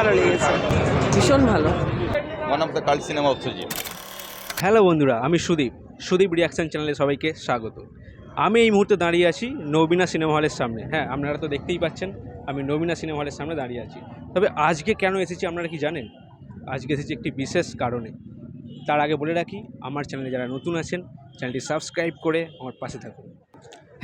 ভালো লেগেছে। ভীষণ ভালো। One of the cult cinema Utsajit hello বন্ধুরা আমি সুদীপ। সুদীপ রিয়াকশন চ্যানেলে সবাইকে স্বাগত। আমি এই মুহূর্তে দাঁড়িয়ে আছি নবীনা সিনেমা হলের সামনে। হ্যাঁ আপনারা তো দেখতেই পাচ্ছেন আমি নবীনা সিনেমা হলের সামনে দাঁড়িয়ে আছি। তবে আজকে কেন এসেছি আপনারা কি জানেন? আজকে এসেছি একটি বিশেষ কারণে। তার আগে বলে রাখি আমার চ্যানেলে যারা নতুন আছেন চ্যানেলটি সাবস্ক্রাইব করে আমার পাশে থাকুন।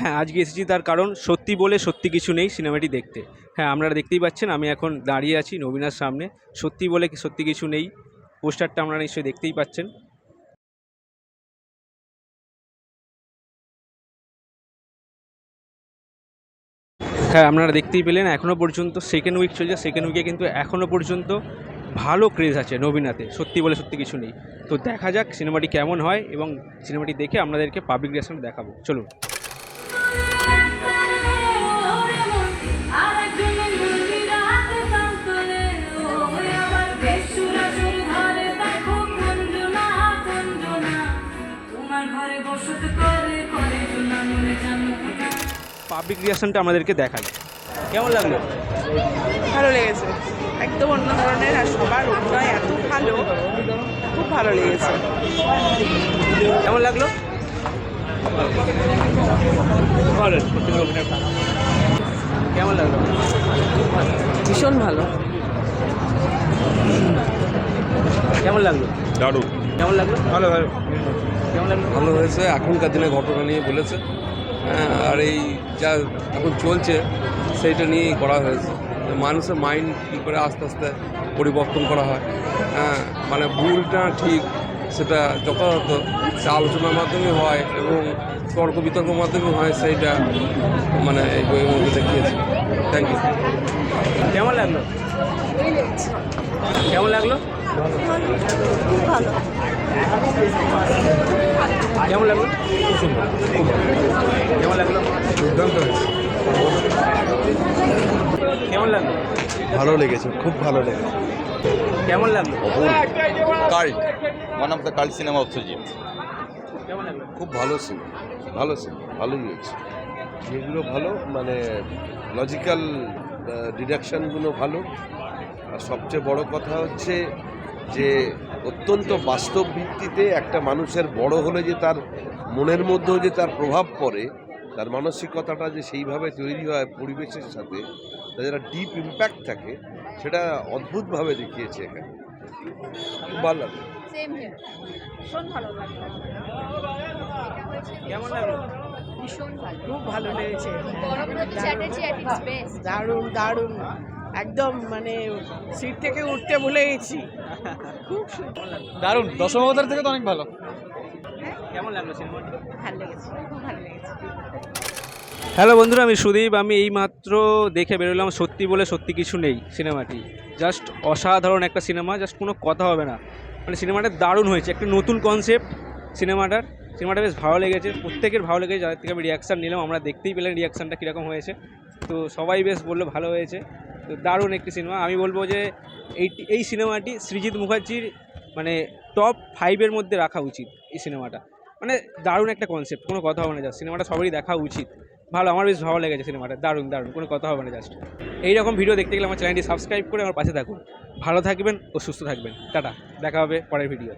হ্যাঁ আজকে এসেছি তার কারণ সত্যি বলে সত্যি কিছু নেই সিনেমাটি দেখতে। হ্যাঁ আপনারা দেখতেই পাচ্ছেন, আমি এখন দাঁড়িয়ে আছি নবীনার সামনে। সত্যি বলে সত্যি কিছু নেই। পোস্টারটা আপনারা নিশ্চয়ই দেখতেই পাচ্ছেন। হ্যাঁ আপনারা দেখতেই পেলেন এখনও পর্যন্ত সেকেন্ড উইক চলছে। সেকেন্ড উইকে কিন্তু এখনও পর্যন্ত ভালো ক্রেজ আছে নবীনাতে। সত্যি বলে সত্যি কিছু নেই। তো দেখা যাক সিনেমাটি কেমন হয় এবং সিনেমাটি দেখে আপনাদেরকে পাবলিক রিয়াকশন দেখাবো। চলুন। পাবলিক রিয়াকশনটা আমাদেরকে দেখাই। কেমন লাগল? ভালো লেগেছে। একদম অন্য ধরনের আর সবার অভিনয় এত ভালো খুব ভালো লেগেছে। কেমন লাগল? ভালো। কেমন লাগল? ভীষণ ভালো। কেমন লাগল? দারুণ। কেমন লাগল? ভালো ভালো। কেমন লাগল? ভালো হয়েছে এখনকার দিনে ঘটনা নিয়ে বলেছে। হ্যাঁ আর এই যা এখন চলছে সেইটা নিয়েই করা হয়েছে। মানুষের মাইন্ড কী করে আস্তে আস্তে পরিবর্তন করা হয়। হ্যাঁ মানে ভুলটা ঠিক সেটা যথাযথ সে আলোচনার মাধ্যমে হয় এবং তর্ক বিতর্কের মাধ্যমে হয় সেইটা মানে এই বইয়ের মধ্যে দেখিয়েছে। থ্যাংক ইউ কেমন লাগল? কেমন লাগল? কেমন লাগল? কেমন লাগল? দুর্দান্ত হয়েছে। কেমন লাগল? ভালো লেগেছে খুব ভালো লেগেছে। কেমন লাগল? Cult one of the cult cinema Utsajit কেমন লাগল? খুব ভালো সিনেমা ভালো সিনেমা ভালোই হয়েছে। যেগুলো ভালো মানে লজিক্যাল ডিডাকশানগুলো ভালো। আর সবচেয়ে বড় কথা হচ্ছে যে অত্যন্ত বাস্তব ভিত্তিতে একটা মানুষের বড় হলে যে তার মনের মধ্যেও যে তার প্রভাব পড়ে তার মানসিকতাটা যে সেইভাবে তৈরি হয় পরিবেশের সাথে তার যারা ডিপ ইম্প্যাক্ট থাকে সেটা অদ্ভুতভাবে দেখিয়েছে এখানে। খুব ভালো লাগে কেমন লাগল? খুব ভালো লেগেছে। বেস্ট দারুণ দারুণ। একদম মানে সিট থেকে উঠতে ভুলে গেছি। দারুণ দশম অবতার থেকে তো অনেক ভালো। কেমন লাগল সিনেমাটি ভালো লেগেছে খুব ভালো লেগেছে। হ্যালো বন্ধুরা আমি সুদীপ। আমি এইমাত্র দেখে বেরোলাম সত্যি বলে সত্যি কিছু নেই সিনেমাটি। জাস্ট অসাধারণ একটা সিনেমা জাস্ট কোনো কথা হবে না। মানে সিনেমাটা দারুণ হয়েছে একটা নতুন কনসেপ্ট সিনেমাটার। সিনেমাটা বেশ ভালো লেগেছে প্রত্যেকের ভালো লেগেছে। যাদের থেকে আমি রিয়াকশান নিলাম আমরা দেখতেই পেলাম রিয়াকশানটা কীরকম হয়েছে। তো সবাই বেশ বলল ভালো হয়েছে। তো দারুণ একটি সিনেমা আমি বলব যে এই এই সিনেমাটি সৃজিৎ মুখার্জির মানে টপ ফাইভের মধ্যে রাখা উচিত এই সিনেমাটা মানে দারুণ একটা কনসেপ্ট কোনো কথা হবে না জাস্ট সিনেমাটা সবারই দেখা উচিত। ভালো, আমার বেশ ভালো লেগেছে সিনেমাটা দারুণ দারুণ, কোনো কথা হবে না জাস্ট এইরকম ভিডিও দেখতে গেলে আমার চ্যানেলটি সাবস্ক্রাইব করে আমার পাশে থাকুন। ভালো থাকবেন ও সুস্থ থাকবেন। টাটা, দেখা হবে পরের ভিডিও